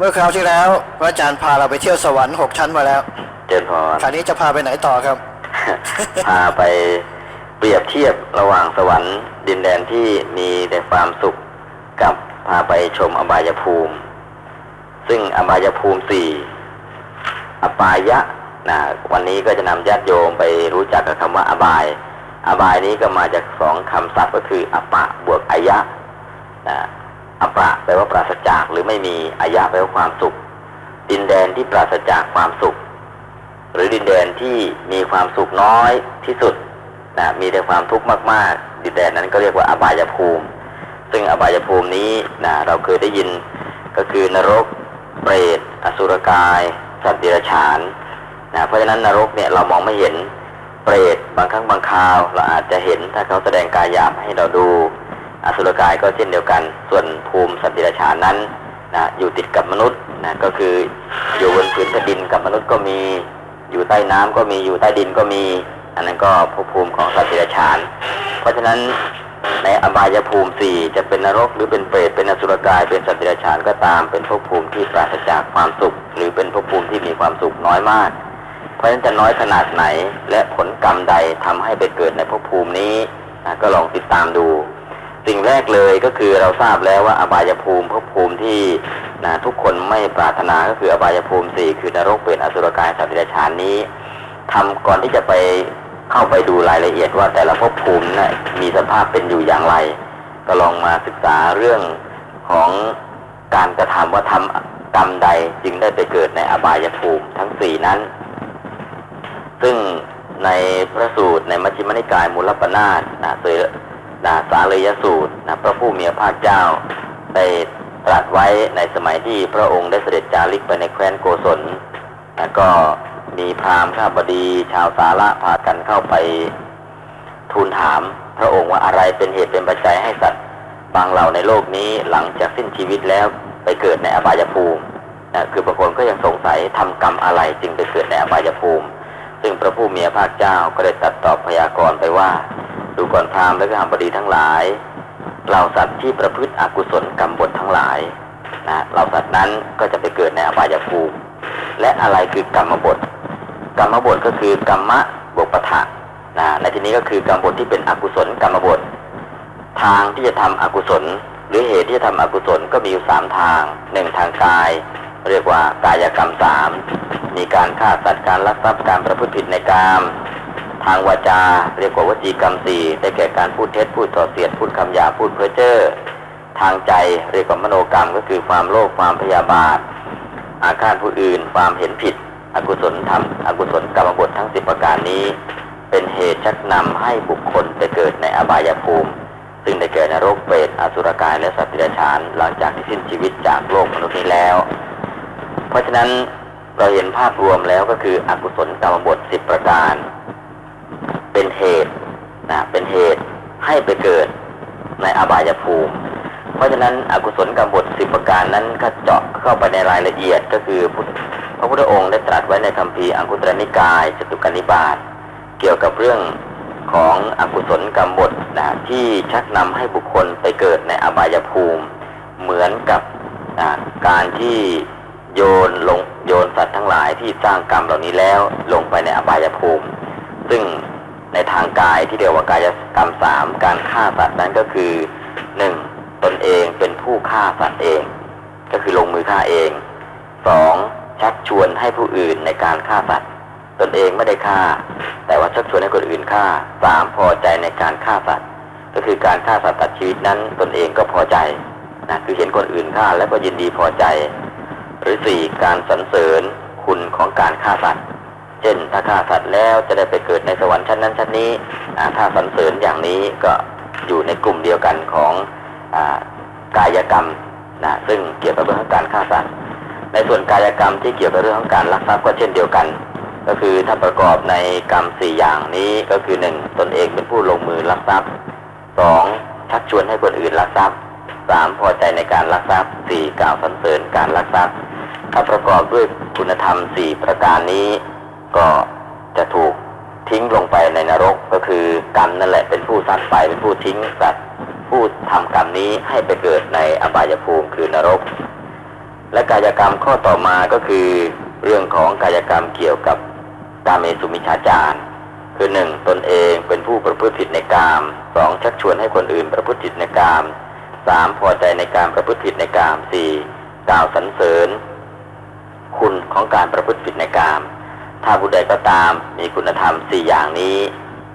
เมื่อคราวที่แล้วพระอาจารย์พาเราไปเที่ยวสวรรค์หกชั้นมาแล้ว เจริญพรคราวนี้จะพาไปไหนต่อครับ พาไปเปรียบเทียบระหว่างสวรรค์ดินแดนที่มีแต่ความสุขกับพาไปชมอบายภูมิ ซึ่งอบายภูมิสี่อปายะนะวันนี้ก็จะนำญาติโยมไปรู้จักกับคำว่าอบาย อบายนี้ก็มาจากสองคำศัพท์ก็คืออปะบวกอายะนะ อปะแปลว่าปราศจากหรือไม่มีอายะแปลว่าความสุข ดินแดนที่ปราศจากความสุข หรือดินแดนที่มีความสุขน้อยที่สุดนะมีแต่ความทุกข์มาก ๆ ดินแดนนั้นก็เรียกว่าอบายภูมิ ซึ่งอบายภูมินี้นะเราเคยได้ยินก็คือนรก เปรต อสุรกาย สัตว์เดรัจฉานนะเพราะฉะนั้นนรกเนี่ยเรามองไม่เห็นเปรตบางครั้งบางคราว เราอาจจะเห็นถ้าเขาแสดงกายหยาบให้เราดู อสุรกายก็เช่นเดียวกัน ส่วนภูมิสัตว์เดรัจฉานนั้นนะอยู่ติดกับมนุษย์นะก็คืออยู่บนพื้นแผ่นดินกับมนุษย์ก็มีอยู่ใต้น้ำก็มีอยู่ใต้ดินก็มี อันนั้นก็ภพภูมิของสัตว์เดรัจฉาน เพราะฉะนั้นในอบายภูมิสี่จะเป็นนรกหรือเป็นเปรตเป็นอสุรกายเป็นสัตว์เดรัจฉานก็ตามเป็นภพภูมิที่ปราศจากความสุข หรือเป็นภพภูมิที่มีความสุขน้อยมาก เพราะฉะนั้นจะน้อยขนาดไหนและผลกรรมใดทำให้ไปเกิดในภพภูมินี้นะก็ลองติดตามดู สิ่งแรกเลยก็คือเราทราบแล้วว่าอบายภูมิภพภูมิที่นะทุกคนไม่ปรารถนาก็คืออบายภูมิสี่คือนรกเป็นอสุรกายสัตว์เดรัจฉานนี้ทำก่อนที่จะไปเข้าไปดูรายละเอียดว่าแต่ละภพภูมินะมีสภาพเป็นอยู่อย่างไร ก็ลองมาศึกษาเรื่องของการกระทำว่าทำกรรมใดจึงได้ไปเกิดในอบายภูมิทั้งสี่นั้น ซึ่งในพระสูตรในมัชฌิมนิกายมูลปนาตนะเส นะสาเลยสูตรนะพระผู้มีพระภาคเจ้าได้ตรัสไว้ในสมัยที่พระองค์ได้เสด็จจาริกไปในแคว้นโกศลนะก็มีพราหมณ์ข้าบดีชาวสาระพากันเข้าไปทูลถาม พระองค์ว่าอะไรเป็นเหตุเป็นปัจจัยให้สัตว์บางเหล่าในโลกนี้หลังจากสิ้นชีวิตแล้วไปเกิดในอบายภูมินะคือบางคนก็ยังสงสัยทำกรรมอะไรจึงไปเกิดในอบายภูมิ ซึ่งพระผู้มีพระภาคเจ้าก็ได้ตรัสตอบพยากรณ์ไปว่า ดูก่อนพราหมณ์และก็หบดีทั้งหลายเหล่าสัตว์ที่ประพฤติอกุศลกรรมบททั้งหลายนะเหล่าสัตว์นั้นก็จะไปเกิดในอบายภูมิและอะไรคือกรรมบทกรรมบทก็คือกรรมะบวกปะทะนะในที่นี้ก็คือกรรมบทที่เป็นอกุศลกรรมบท ทางที่จะทำอกุศล หรือเหตุที่จะทำอกุศลก็มีอยู่สามทางหนึ่งทางกาย เรียกว่ากายกรรมสามมีการฆ่าสัตว์การลักทรัพย์การประพฤติผิดในกาม ทางวาจา เรียกว่าวจีกรรมสี่ได้แก่การพูดเท็จพูดส่อเสียดพูดคำหยาพูดเพ้อเจ้อทางใจเรียกว่ามโนกรรมก็คือความโลภความพยาบาท อาฆาตผู้อื่น ความเห็นผิด อกุศลธรรมอกุศลกรรมบททั้งสิบประการนี้ เป็นเหตุชักนำให้บุคคลไปเกิดในอบายภูมิ ซึ่งได้แก่นรกเปรตอสุรกายและสัตว์ดรัจฉานหลังจากที่สิ้นชีวิตจากโลกมนุษย์นี้แล้ว เพราะฉะนั้นเราเห็นภาพรวมแล้วก็คืออกุศลกรรมบทสิบประการ เป็นเหตุนะเป็นเหตุให้ไปเกิดในอบายภูมิ เพราะฉะนั้นอกุศลกรรมบทสิบประการนั้นก็เจาะเข้าไปในรายละเอียดก็คือพพระพุทธองค์ได้ตรัสไว้ในคัมภีร์อังคุตรนิกายจตุกนิบาตเกี่ยวกับเรื่องของอกุศลกรรมบทนะที่ชักนำให้บุคคลไปเกิดในอบายภูมิ เหมือนกับนะการที่โยนลงโยนสัตว์ทั้งหลายที่สร้างกรรมเหล่านี้แล้วลงไปในอบายภูมิ ซึ่งในทางกายที่เรียกว่ากายกรรมสามการฆ่าสัตว์นั้นก็คือหนึ่งตนเองเป็นผู้ฆ่าสัตว์เอง ก็คือลงมือฆ่าเองสองชักชวนให้ผู้อื่นในการฆ่าสัตว์ตนเองไม่ได้ฆ่า แต่ว่าชักชวนให้คนอื่นฆ่าสามพอใจในการฆ่าสัตว์ก็คือการฆ่าสัตว์ตัดชีวิตนั้น ตนเองก็พอใจนะคือเห็นคนอื่นฆ่าแล้วก็ยินดีพอใจ หรือสี่การสรรเสริญคุณของการฆ่าสัตว์ เช่นถ้าฆ่าสัตว์แล้วจะได้ไปเกิดในสวรรค์ชั้นนั้นชั้นนี้ถ้าสรรเสริญอย่างนี้ก็อยู่ในกลุ่มเดียวกันของอกายกรรมนะซึ่งเกี่ยวกับเรื่องของการฆ่าสัตว์ในส่วนกายกรรมที่เกี่ยวกับเรื่องของการลักทรัพย์ก็เช่นเดียวกัน ก็คือถ้าประกอบในกรรมสี่อย่างนี้ก็คือหนึ่งตนเองเป็นผู้ลงมือลักทรัพย์สองชักชวนให้คนอื่นลักทรัพย์สามพอใจในการลักทรัพย์สี่กล่าวสรรเสริญการลักทรัพย์ถ้าประกอบด้วยคุณธรรมสี่ประการนี้ ก็จะถูกทิ้งลงไปในนรกก็คือกรรมนั่นแหละเป็นผู้ซัดไปเป็นผู้ทิ้งสัตว์ผู้ทำกรรมนี้ให้ไปเกิดในอบายภูมิคือนรก และกายกรรมข้อต่อมาก็คือ เรื่องของกายกรรมเกี่ยวกับกาเมสุมิชาจารคือหนึ่งตนเองเป็นผู้ประพฤติผิดในกามสองชักชวนให้คนอื่นประพฤติผิดในกามสามพอใจในการประพฤติผิดในกามสี่กล่าวสรรเสริญ คุณของการประพฤติผิดในกาม ถ้าผู้ใดก็ตามมีคุณธรรมสี่อย่างนี้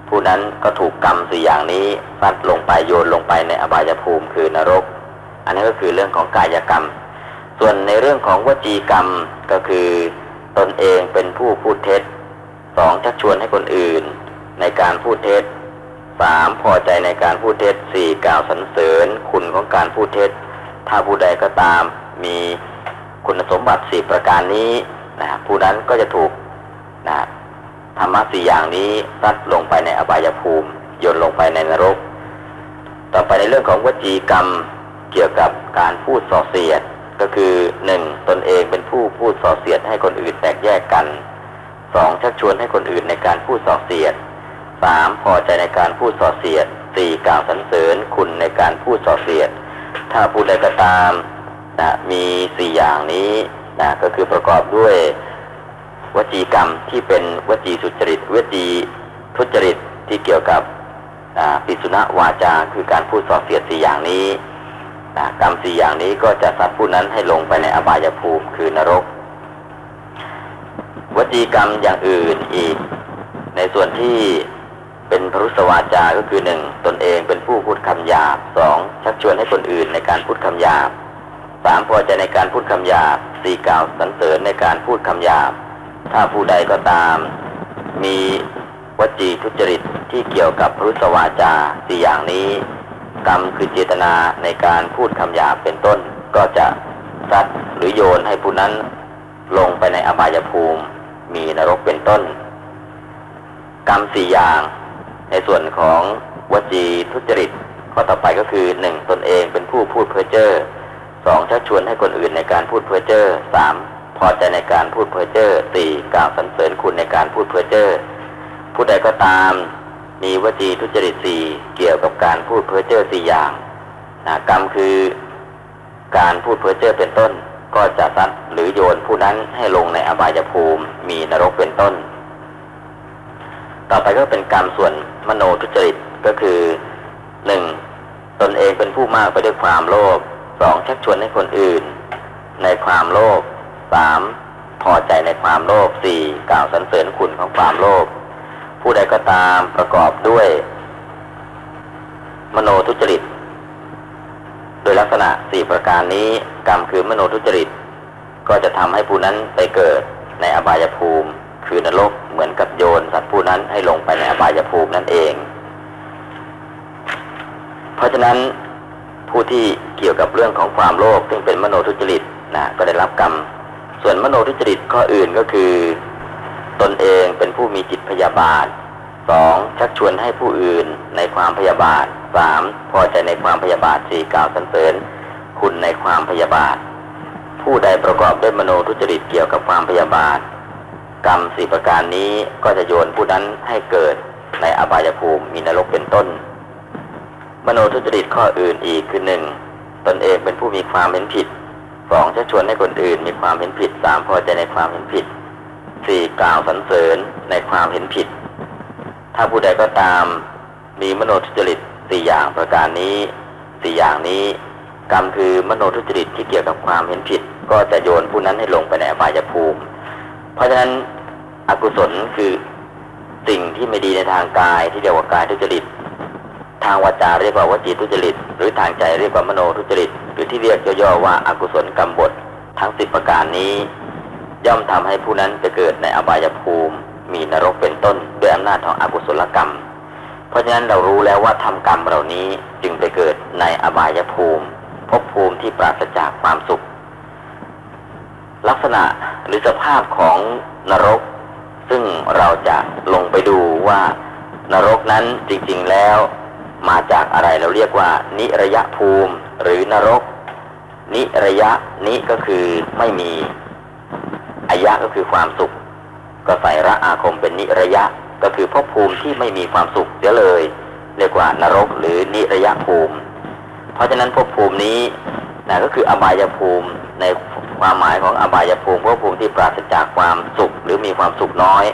ผู้นั้นก็ถูกกรรมสี่อย่างนี้ซัดลงไปโยนลงไปในอบายภูมิคือนรก อันนี้ก็คือเรื่องของกายกรรม ส่วนในเรื่องของวจีกรรมก็คือตนเองเป็นผู้พูดเท็จสองชักชวนให้คนอื่น ในการพูดเท็จสามพอใจในการพูดเท็จสี่กล่าวสรรเสริญคุณของการพูดเท็จ ถ้าผู้ใดก็ตามมีคุณสมบัติสี่ประการนี้นะผู้นั้นก็จะถูก นะธรรมะสี่อย่างนี้ซัดลงไปในอบายภูมิโยนลงไปในนรก ต่อไปในเรื่องของวจีกรรมเกี่ยวกับการพูดส่อเสียดก็คือหนึ่งตนเองเป็นผู้พูดส่อเสียดให้คนอื่นแตกแยกกันสองชักชวนให้คนอื่นในการพูดส่อเสียดสามพอใจในการพูดส่อเสียดสี่กล่าวสรรเสริญคุณในการพูดส่อเสียด ถ้าผู้ใดก็ตามนะมีสี่อย่างนี้นะก็คือประกอบด้วย วจีกรรมที่เป็นวจีสุจริตวจีทุจริตที่เกี่ยวกับปิสุณวาจาคือการพูดส่อเสียดสี่อย่างนี้กรรมสี่อย่างนี้ก็จะสัตว์ผู้นั้นให้ลงไปในอบายภูมิคือนรก วจีกรรมอย่างอื่นอีก ในส่วนที่เป็นพรุสวาจาก็คือหนึ่งตนเองเป็นผู้พูดคำหยาบสองชักชวนให้คนอื่นในการพูดคำหยาบสามพอใจในการพูดคำหยาบสี่กล่าวสรรเสริญในการพูดคำหยาบ ถ้าผู้ใดก็ตาม มีวจีทุจริตที่เกี่ยวกับพรุสวาจาสี่อย่างนี้ กรรมคือเจตนาในการพูดคำหยาบเป็นต้น ก็จะซัดหรือโยนให้ผู้นั้นลงไปในอบายภูมิ มีนรกเป็นต้น กรรมสี่อย่าง ในส่วนของวจีทุจริตข้อต่อไปก็คือหนึ่งตนเองเป็นผู้พูดเพ้อเจ้อสองชักชวนให้คนอื่นในการพูดเพ้อเจ้อสาม พอใจในการพูดเพ้อเจ้อสี่กล่าวสรรเสริญคุณในการพูดเพ้อเจ้อผู้ใดก็ตามมีวจีทุจริตสี่เกี่ยวกับการพูดเพ้อเจ้อสี่อย่างนะกรรมคือการพูดเพ้อเจ้อเป็นต้น ก็จะซัดหรือโยนผู้นั้นให้ลงในอบายภูมิ มีนรกเป็นต้น ต่อไปก็เป็นกรรมส่วนมโนทุจริตก็คือหนึ่งตนเองเป็นผู้มากไปด้วยความโลภสองชักชวนให้คนอื่น ในความโลภ สามพอใจในความโลภสี่กล่าวสรรเสริญคุณของความโลภผู้ใดก็ตามประกอบด้วย มโนทุจริต โดยลักษณะสี่ประการนี้กรรมคือมโนทุจริต ก็จะทำให้ผู้นั้นไปเกิดในอบายภูมิ คือนรกเหมือนกับโยนสัตว์ผู้นั้นให้ลงไปในอบายภูมินั่นเอง เพราะฉะนั้นผู้ที่เกี่ยวกับเรื่องของความโลภซึ่งเป็นมโนทุจริตนะก็ได้รับกรรม ส่วนมโนทุจริตข้ออื่นก็คือ ตนเองเป็นผู้มีจิตพยาบาทสองชักชวนให้ผู้อื่นในความพยาบาทสามพอใจในความพยาบาทสี่กล่าวสรรเสริญคุณในความพยาบาท ผู้ใดประกอบด้วยมโนทุจริตเกี่ยวกับความพยาบาท กรรมสี่ประการนี้ก็จะโยนผู้นั้นให้เกิดในอบายภูมิมีนรกเป็นต้น มโนทุจริตข้ออื่นอีกคือหนึ่งตนเองเป็นผู้มีความเห็นผิด สองชักชวนให้คนอื่นมีความเห็นผิดสามพอใจในความเห็นผิดสี่กล่าวสรรเสริญในความเห็นผิด ถ้าผู้ใดก็ตามมีมโนทุจริตสี่อย่างประการนี้สี่อย่างนี้ กรรมคือมโนทุจริตที่เกี่ยวกับความเห็นผิด ก็จะโยนผู้นั้นให้ลงไปในอบายภูมิ เพราะฉะนั้นอกุศลคือสิ่งที่ไม่ดีในทางกายที่เรียกว่ากายทุจริต ทางวาจาเรียกว่าวจีทุจริต หรือทางใจเรียกว่ามโนทุจริต หรือที่เรียกย่อๆว่าอากุศลกรรมบททั้งสิบประการนี้ ย่อมทำให้ผู้นั้นไปเกิดในอบายภูมิ มีนรกเป็นต้นด้วยอำนาจของอกุศลกรรม เพราะฉะนั้นเรารู้แล้วว่าทำกรรมเหล่านี้จึงไปเกิดในอบายภูมิภพภูมิที่ปราศจากความสุข ลักษณะหรือสภาพของนรก ซึ่งเราจะลงไปดูว่านรกนั้นจริงๆแล้ว มาจากอะไรเราเรียกว่า นิระยะภูมิ หรือนรก นิระยะนิก็คือไม่มีอายะก็คือความสุข ก็ใส่ระอาคมเป็นนิระยะ ก็คือภพภูมิที่ไม่มีความสุขเสียเลย เรียกว่านรกหรือนิระยะภูมิ เพราะฉะนั้นภพภูมินี้นะก็คืออบายภูมิในความหมายของอบายภูมิภพภูมิที่ปราศจากความสุขหรือมีความสุขน้อย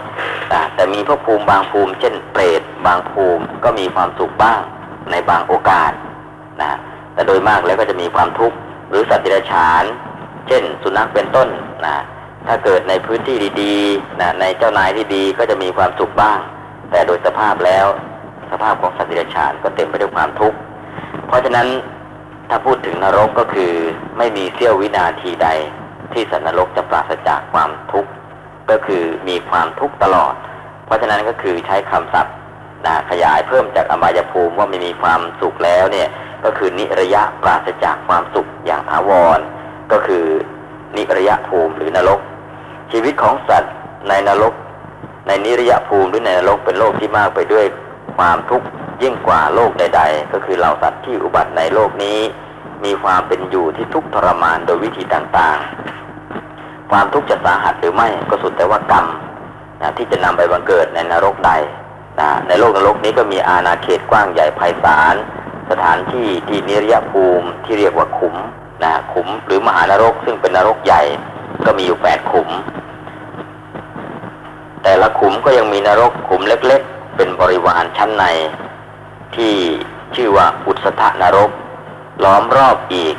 แต่มีภพภูมิบางภูมิ เช่นเปรตบางภูมิก็มีความสุขบ้าง ในบางโอกาสนะแต่โดยมากแล้วก็จะมีความทุกข์หรือสัตว์เดรัจฉาน เช่น สุนัขเป็นต้นนะถ้าเกิดในพื้นที่ดีๆนะในเจ้านายที่ดีก็จะมีความสุขบ้าง แต่โดยสภาพแล้ว สภาพของสัตว์เดรัจฉานก็เต็มไปด้วยความทุกข์เพราะฉะนั้นถ้าพูดถึงนรกก็คือไม่มีเสี้ยววินาทีใด ที่สัตว์นรกจะปราศจากความทุกข์ก็คือมีความทุกข์ตลอด เพราะฉะนั้นก็คือใช้คำศัพท์ นะขยายเพิ่มจากอบายภูมิว่าไม่มีความสุขแล้วเนี่ยก็คือนิระยะปราศจากความสุขอย่างถาวร ก็คือนิระยะภูมิหรือนรก ชีวิตของสัตว์ในนรก ในนิระยะภูมิหรือในนรกเป็นโลกที่มากไปด้วยความทุกข์ยิ่งกว่าโลกใด ๆ ก็คือเหล่าสัตว์ที่อุบัติในโลกนี้ มีความเป็นอยู่ที่ทุกข์ทรมานโดยวิธีต่างๆ ความทุกข์จะสาหัสหรือไม่ก็สุดแต่ว่ากรรมนะที่จะนำไปบังเกิดในนรกใด ในโลกนรกนี้ก็มีอาณาเขตกว้างใหญ่ไพศาล สถานที่ที่นิรยภูมิที่เรียกว่าขุมนะขุมหรือมหานรกซึ่งเป็นนรกใหญ่ก็มีอยู่แปดขุม แต่ละขุมก็ยังมีนรกขุมเล็กๆ เป็นบริวารชั้นใน ที่ชื่อว่าอุสถนรก ล้อมรอบอีก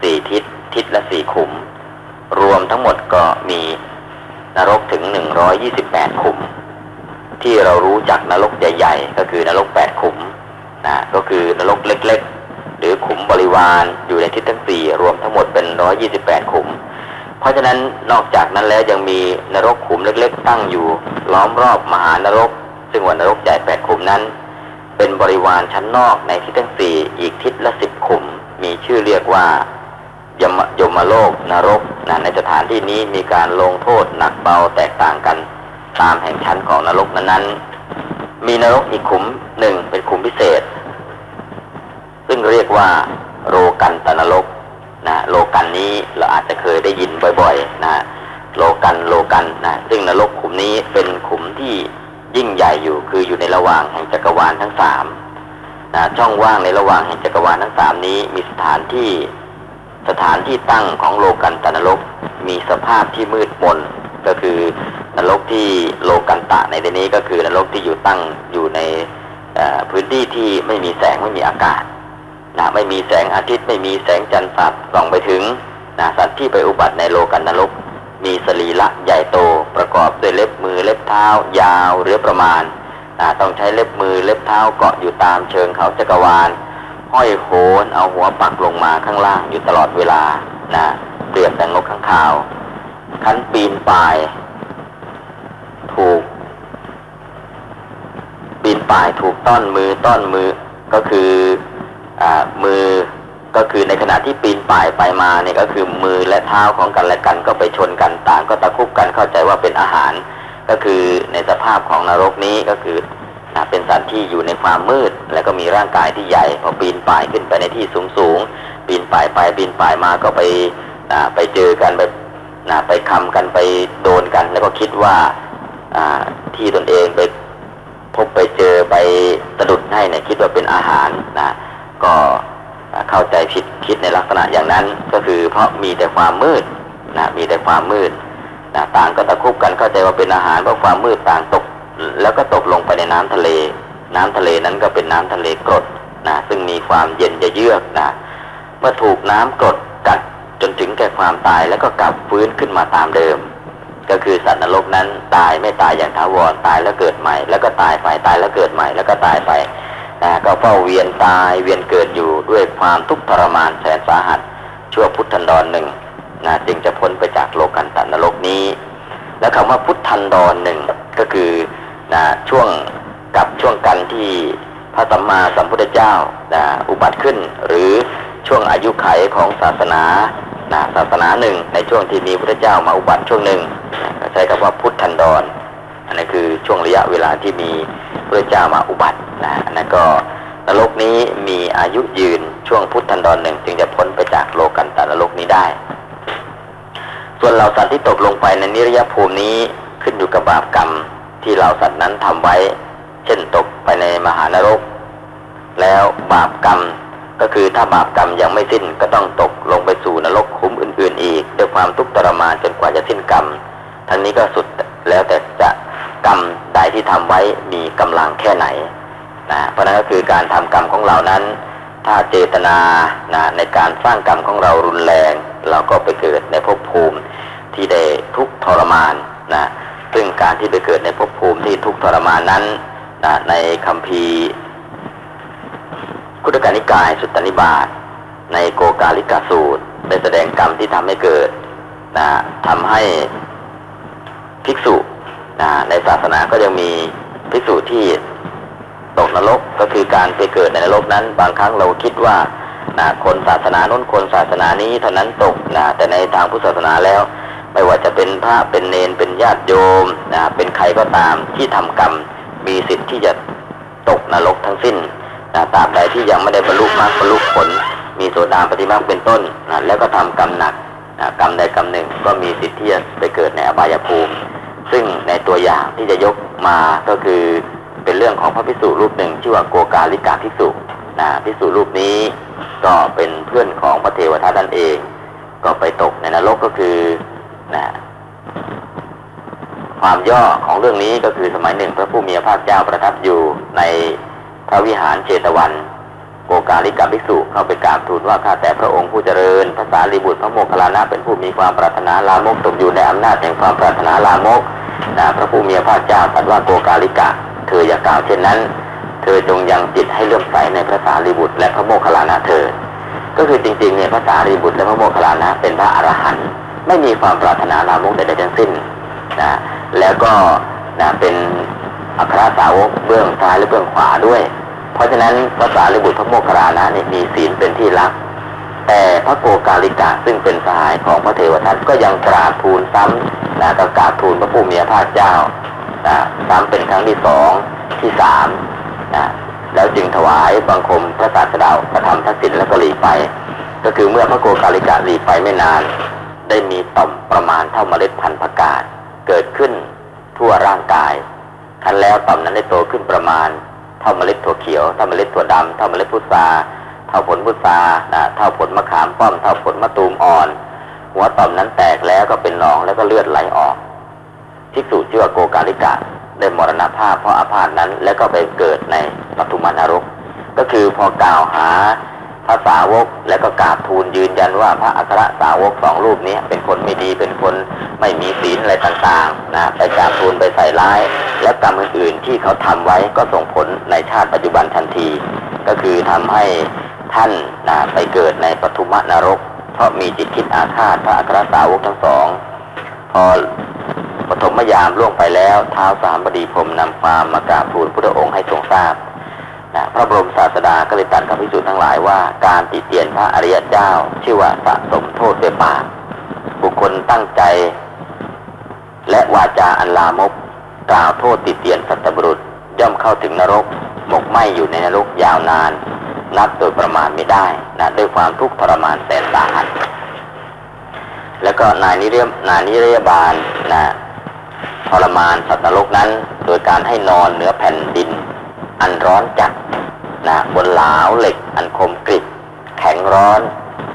สี่ทิศทิศละสี่ขุม รวมทั้งหมดก็มีนรกถึงหนึ่งร้อยี่สิบแปดขุม ที่เรารู้จักนรกใหญ่ ๆ ก็คือนรกแปดขุมนะก็คือนรกเล็ก ๆ หรือขุมบริวารอยู่ในทิศทั้งสี่รวมทั้งหมดเป็นร้อยี่สิบแปดขุม เพราะฉะนั้นนอกจากนั้นแล้วยังมีนรกขุมเล็ก ๆ ตั้งอยู่ล้อมรอบมหานรก ซึ่งว่านรกใหญ่แปดขุมนั้น เป็นบริวารชั้นนอกในทิศทั้งสี่อีกทิศละสิบขุม มีชื่อเรียกว่ายมยมโลกนรกนะในสถานที่นี้มีการลงโทษหนักเบาแตกต่างกัน ตามแห่งชั้นของนรกนั้นๆ มีนรกอีกขุมหนึ่งเป็นขุมพิเศษ ซึ่งเรียกว่าโรกันตนรกนะโลกันนี้เราอาจจะเคยได้ยินบ่อยๆนะโลกันโลกันนะซึ่งนรกขุมนี้เป็นขุมที่ยิ่งใหญ่อยู่คืออยู่ในระหว่างแห่งจักรวาลทั้งสามนะช่องว่างในระหว่างแห่งจักรวาลทั้งสามนี้มีสถานที่สถานที่ตั้งของโลกันตนรกมีสภาพที่มืดมนก็คือ นรกที่โลกันตะในที่นี้ก็คือนรกที่อยู่ตั้งอยู่ในพื้นที่ที่ไม่มีแสงไม่มีอากาศนะไม่มีแสงอาทิตย์ไม่มีแสงจันทร์สัตว์ส่องไปถึงนะสัตว์ที่ไปอุบัติในโลกันนรก มีสรีระใหญ่โตประกอบด้วยเล็บมือเล็บเท้า ยาวหรือประมาณนะต้องใช้เล็บมือเล็บเท้าเกาะอยู่ตามเชิงเขาจักรวาล ห้อยโหนเอาหัวปักลงมาข้างล่างอยู่ตลอดเวลานะเปรียบดังนกข้างคาว คันปีนป่าย ถูก ป่ายถูกต้อนมือต้อนมือก็คืออมือก็คือในขณะที่ปีนป่ายไปมาเนี่ยก็คือมือและเท้าของกันและกันก็ไปชนกันต่างก็ตะคุบกันเข้าใจว่าเป็นอาหาร ก็คือในสภาพของนรกนี้ก็คือเป็นสัตว์ที่อยู่ในความมืด แล้วก็มีร่างกายที่ใหญ่พอปีนป่ายขึ้นไปในที่สูงสูงๆปีนป่ายไปปีนป่ายมาก็ไปไปเจอกันไปไปคำกันไปโดนกัน แล้วก็คิดว่าที่ตนเองไป พบไปเจอไปสะดุดให้เนี่ยคิดว่าเป็นอาหารนะก็เข้าใจผิดคิดในลักษณะอย่างนั้น ก็คือเพราะมีแต่ความมืดนะมีแต่ความมืดนะต่างก็ตะคุบกันเข้าใจว่าเป็นอาหารเพราะความมืดต่างตก แล้วก็ตกลงไปในน้ำทะเล น้ำทะเลนั้นก็เป็นน้ำทะเลกรดนะซึ่งมีความเย็นจะเยือกนะเมื่อถูกน้ำกรดกัดจนถึงแก่ความตายแล้วก็กลับฟื้นขึ้นมาตามเดิม ก็คือสัตว์นรกนั้นตายไม่ตายอย่างถาวรตายแล้วเกิดใหม่ แล้วก็ตายไปตายแล้วเกิดใหม่ แล้วก็ตายไปนะก็เฝ้าเวียนตายเวียนเกิดอยู่ด้วยความทุกข์ทรมานแสนสาหัส ชั่วพุทธันดรหนึ่งนะจึงจะพ้นไปจากโลกันตนรกนี้ แล้วคำว่าพุทธันดรหนึ่งก็คือนะช่วงกับช่วงกันที่พระสัมมาสัมพุทธเจ้านะอุบัติขึ้น หรือช่วงอายุไขของศาสนานะศาสนาหนึ่งในช่วงที่มีพระเจ้ามาอุบัติช่วงหนึ่ง ใช้คำว่าพุทธันดร อันนั้นคือช่วงระยะเวลาที่มีพระเจ้ามาอุบัตินะอันนั้นก็นรกนี้มีอายุยืนช่วงพุทธันดรหนึ่งจึงจะพ้นไปจากโลกันตนรกนี้ได้ ส่วนเหล่าสัตว์ที่ตกลงไปในนิรยภูมินี้ขึ้นอยู่กับบาปกรรมที่เหล่าสัตว์นั้นทำไว้ เช่นตกไปในมหานรก แล้วบาปกรรมก็คือถ้าบาปกรรมยังไม่สิ้นก็ต้องตกลงไปสู่นรกคุ้มอื่น ๆ อีก ด้วยความทุกข์ทรมานจนกว่าจะสิ้นกรรม ทั้งนี้ก็สุดแล้วแต่จะกรรมใดที่ทำไว้มีกำลังแค่ไหนนะเพราะนั้นก็คือการทำกรรมของเรานั้น ถ้าเจตนานะในการสร้างกรรมของเรารุนแรง เราก็ไปเกิดในภพภูมิที่ได้ทุกทรมานนะซึ่งการที่ไปเกิดในภพภูมิที่ทุกทรมานนั้นนะในคัมภีคุตกานิกายสุตตนิบาตในโกกาลิกาสูตรได้แสดงกรรมที่ทำให้เกิดนะทำให้ ภิกษุในศาสนาก็ยังมีภิกษุที่ตกนรกก็คือการไปเกิดในนรกนั้น บางครั้งเราคิดว่าคนศาสนาโน้นคนศาสนานี้เท่านั้นตกนะแต่ในทางพุทธศาสนาแล้ว ไม่ว่าจะเป็นพระเป็นเนนเป็นญาติโยมนะเป็นใครก็ตามที่ทำกรรมมีสิทธิ์ที่จะตกนรกทั้งสิ้นนะตราบใดที่ยังไม่ได้บรรลุมรรคบรรลุผล มีโสดาปฏิมาเป็นต้นนะแล้วก็ทำกรรมหนัก กรรมใดกรรมหนึ่งก็มีสิทธิ์ที่จะไปเกิดในอบายภูมิ ซึ่งในตัวอย่างที่จะยกมาก็คือเป็นเรื่องของพระพิสุรูปหนึ่งชื่อว่าโกกาลิกาพิสุนะพิสุรูปนี้ก็เป็นเพื่อนของพระเทวทัตนั่นเอง ก็ไปตกในนรกก็คือนะความย่อของเรื่องนี้ก็คือสมัยหนึ่งพระผู้มีพระภาคเจ้าประทับอยู่ในพระวิหารเจตวัน โกกาลิกาภิกษุเข้าไปกราบทูลว่าข้าแต่พระองค์ผู้เจริญภาษาลีบุตรพระโมคคัลลานะเป็นผู้มีความปรารถนาลามกตกอยู่ในอำนาจแห่งความปรารถนาลามกนะพระผู้มีพระเจ้าตรัสว่าโกกาลิกะ เธออย่ากล่าวเช่นนั้น เธอจงยังจิตให้เลื่อมใสในพระสารีบุตรและพระโมคคัลลานะเถิดก็คือจริงๆเนี่ยพระสารีบุตรและพระโมคคัลลานะเป็นพระอรหันต์ไม่มีความปรารถนาลามกใดๆทั้งสิ้นนะแล้วก็นะเป็นอัครสาวกเบื้องซ้ายและเบื้องขวาด้วย เพราะฉะนั้นภาษาลิบุตรพระโมคคัลลานะเนี่ยมีศีลเป็นที่รัก แต่พระโกกาลิกะซึ่งเป็นสหายของพระเทวทัตก็ยังกราบทูลซ้ำนะก็กราบทูลพระผู้มีพระภาคเจ้านะซ้ำเป็นครั้งที่สองที่สามนะแล้วจึงถวายบังคมพระศาสดาพระธรรมทักษิณแล้วก็หลีไป ก็คือเมื่อพระโกกาลิกะหลีไปไม่นาน ได้มีต่อมประมาณเท่าเมล็ดพันธุ์ผักกาดเกิดขึ้นทั่วร่างกายทันแล้วต่อมนั้นได้โตขึ้นประมาณ เท่าเมล็ดถั่วเขียวเท่าเมล็ดถั่วดำเท่าเมล็ดพุทราเท่าผลพุทรานะเท่าผลมะขามป้อมเท่าผลมะตูมอ่อน หัวต่อมนั้นแตกแล้วก็เป็นหนองแล้วก็เลือดไหลออกภิกษุชื่อว่าโกกาลิกะได้มรณภาพเพราะอาพาธนั้น แล้วก็ไปเกิดในปฐุมนรก ก็คือพอกล่าวหา ระสาวก และก็กราบทูลยืนยันว่าพระอัครสาวกสองรูปนี้เป็นคนไม่ดีเป็นคนไม่มีศีลอะไรต่างๆนะไปกราบทูลไปใส่ร้าย และกรรมอื่นๆที่เขาทำไว้ก็ส่งผลในชาติปัจจุบันทันที ก็คือทำให้ท่านนะไปเกิดในปฐุมนรก เพราะมีจิตคิดอาฆาตพระอัครสาวกทั้งสองพอปฐมยามล่วงไปแล้วเท้าวสามบดีพรมนำความมากราบทูลพระองค์ให้ทรงทราบ นะพระบรมศาสดาก็เลยตรัสกับภิกษุทั้งหลายว่าการติเตียนพระอริยเจ้า ชื่อว่าสะสมโทษด้วยปากบุคคลตั้งใจ และวาจาอันลามกกล่าวโทษติเตียนสัตบุรุษย่อมเข้าถึงนรก หมกไหมอยู่ในนรกยาวนาน นับโดยประมาณไม่ได้นะด้วยความทุกข์ทรมานแสนสาหัสแล้วก็นายนิเรียนายนิเรยบาลนะทรมานสัตว์นรกนั้น โดยการให้นอนเหนือแผ่นดิน อันร้อนจัดนะบนหลาวเหล็กอันคมกริบแข็งร้อน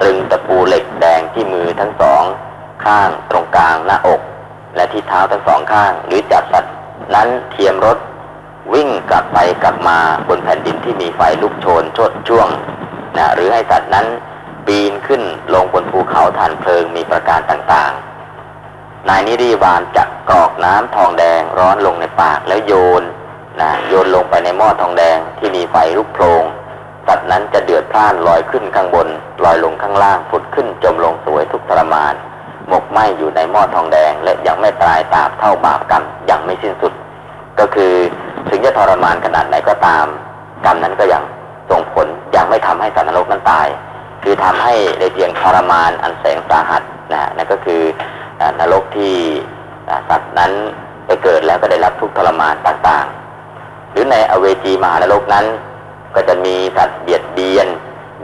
ตรึงตะปูเหล็กแดงที่มือทั้งสอง ข้างตรงกลางหน้าอก และที่เท้าทั้งสองข้าง หรือจับสัตว์นั้นเทียมรถ วิ่งกลับไปกลับมาบนแผ่นดินที่มีไฟลุกโชนชดช่วงนะหรือให้สัตว์นั้นปีนขึ้นลงบนภูเขาถ่านเพลิงมีประการต่างๆ นายนิริบาลจักกรอกน้ำทองแดงร้อนลงในปากแล้วโยน นะโยนลงไปในหม้อทองแดงที่มีไฟลุกโพลงสัตว์นั้นจะเดือดพล่านลอยขึ้นข้างบน ลอยลงข้างล่างผุดขึ้นจมลงสวยทุกทรมาน หมกไหมอยู่ในหม้อทองแดง และยังไม่ตายตราบเท่าบาปกรรมยังไม่สิ้นสุด ก็คือถึงจะทรมานขนาดไหนก็ตาม กรรมนั้นก็ยังส่งผลยังไม่ทำให้สัตว์นรกนั้นตาย คือทำให้ได้เพียงทรมานอันแสงสาหัสนะนั่นก็คือนรกที่สัตว์นั้นไปเกิดแล้วก็ได้รับทุกทรมานต่างๆ หรือในอเวจีมหานรกนั้น ก็จะมีสัตว์เบียดเบียน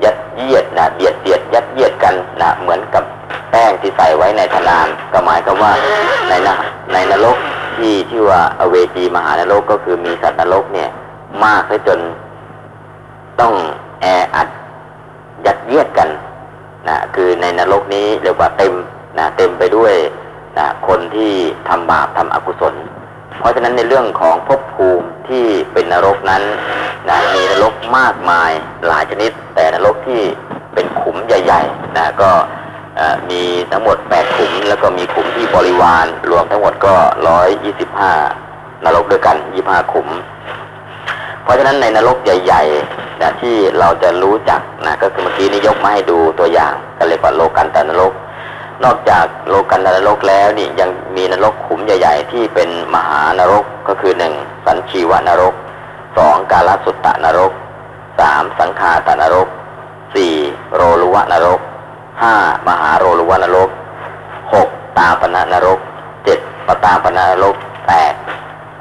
ยัดเยียดนะเบียดเบียดยัดเยียดกันนะเหมือนกับแป้งที่ใส่ไว้ในธนานก็หมายความว่าในนะในนรกที่ชื่อว่าอเวจีมหานรกก็คือมีสัตว์นรกเนี่ย มากซะจนต้องแออัดยัดเยียดกันนะคือในนรกนี้เรียกว่าเต็มนะเต็มไปด้วยนะคนที่ทำบาปทำอกุศล เพราะฉะนั้นในเรื่องของภพภูมิ ที่เป็นนรกนั้นนะมีนรกมากมายหลายชนิด แต่นรกที่เป็นขุมใหญ่ๆนะก็มีทั้งหมด 8 ขุม แล้วก็มีขุมที่บริวาร รวมทั้งหมดก็ 125 นรกด้วยกัน 25 ขุม เพราะฉะนั้นในนรกใหญ่ๆนะที่เราจะรู้จักนะก็คือเมื่อกี้นี้ยกมาให้ดูตัวอย่างก็เรียกว่าโลกันตนรก นอกจากโลกันตนรกแล้วนี่ยังมีนรกขุมใหญ่ ๆ ที่เป็นมหานรกก็คือหนึ่ง ชีวนรกสองกาลสุตตนรกสามสังคาตนรกสี่โรลุวะนรกห้ามหาโรลุวะนรกหกตาปณะนรกเจ็ดปตาปณะนรกแปด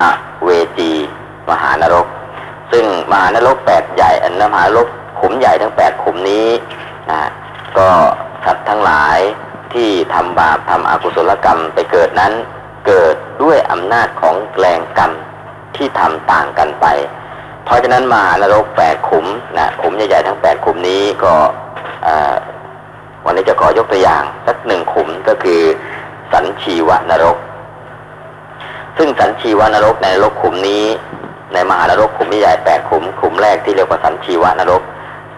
อะเวจี มหานรก ซึ่งมหานรกแปดใหญ่อันนมหานรกขุมใหญ่ทั้งแปดขุมนี้นะก็สัตว์ทั้งหลายที่ทำบาปทำอกุศลกรรมไปเกิดนั้น เกิดด้วยอำนาจของแรงกรรม ที่ทำต่างกันไป เพราะฉะนั้นมานรกแปดขุมนะขุมใหญ่ๆทั้งแปดขุมนี้ก็วันนี้จะขอยกตัวอย่างสักหนึ่งขุมก็คือ สันชีวนรก ซึ่งสันชีวนรกในนรกขุมนี้ ในมหานรกขุมใหญ่แปดขุมขุมแรกที่เรียกว่าสันชีวนรก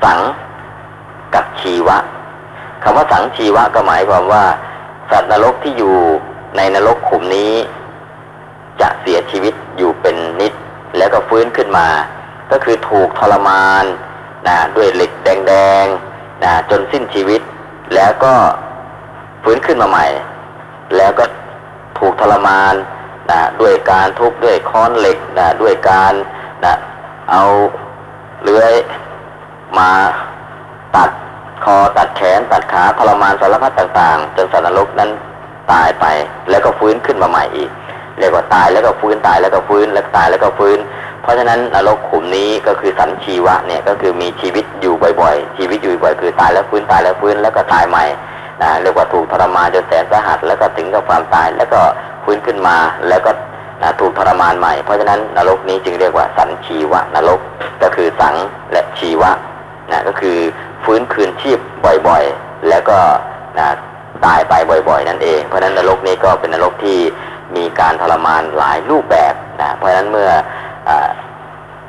สังกับชีวะคำว่าสังชีวะก็หมายความว่า สัตว์นรกที่อยู่ในนรกขุมนี้ จะเสียชีวิตอยู่ เป็นนิดแล้วก็ฟื้นขึ้นมา ก็คือถูกทรมานนะด้วยเหล็กแดงๆนะจนสิ้นชีวิต แล้วก็ฟื้นขึ้นมาใหม่ แล้วก็ถูกทรมานนะด้วยการทุบด้วยค้อนเหล็กนะด้วยการนะเอาเลื้อยมาตัดคอตัดแขนตัดขาทรมานสารพัดต่าง ๆ จนสัตว์นรกนั้นตายไปแล้วก็ฟื้นขึ้นมาใหม่อีก เรียกว่าตายแล้วก็ฟื้นตายแล้วก็ฟื้นแล้วตายแล้วก็ฟื้น เพราะฉะนั้นนรกขุมนี้ก็คือสันชีวะเนี่ยก็คือมีชีวิตอยู่บ่อยๆ ชีวิตอยู่บ่อยคือตายแล้วฟื้นตายแล้วฟื้นแล้วก็ตายใหม่นะเรียกว่าถูกทรมานจนแสนสาหัสแล้วก็ถึงกับความตายแล้วก็ฟื้นขึ้นมาแล้วก็นะถูกทรมานใหม่ เพราะฉะนั้นนรกนี้จึงเรียกว่าสันชีวะนรกก็คือสังและชีวะนะก็คือฟื้นคืนชีพบ่อยๆ แล้วก็นะตายไปบ่อยๆ นั่นเอง เพราะฉะนั้นนรกนี้ก็เป็นนรกที่ มีการทรมานหลายรูปแบบนะเพราะฉะนั้นเมื่ออ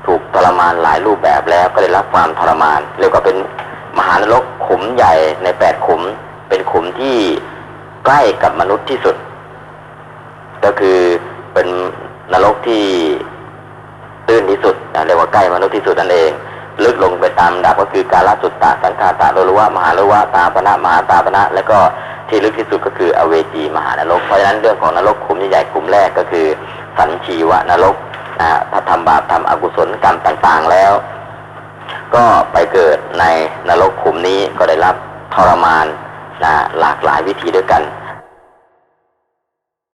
ถูกทรมานหลายรูปแบบแล้วก็ได้รับความทรมานเรียกว่าเป็นมหานรกขุมใหญ่ในแปดขุม เป็นขุมที่ใกล้กับมนุษย์ที่สุด ก็คือเป็นนรกที่ตื้นที่สุดนะเรียกว่าใกล้มนุษย์ที่สุดนั่นเอง ลึกลงไปตามดับก็คือการละสุตตะสังฆาตะโลลุวะมหาโลวะตาปณะมหาตาปณะแล้วก็ ที่ลึกที่สุดก็คืออเวจีมหานรก เพราะฉะนั้นเรื่องของนรกขุมใหญ่ๆขุมแรกก็คือ สันชีวะนรกนะถ้าทำบาปทำอกุศลกรรมต่างๆแล้ว ก็ไปเกิดในนรกขุมนี้ก็ได้รับทรมานนะหลากหลายวิธีด้วยกัน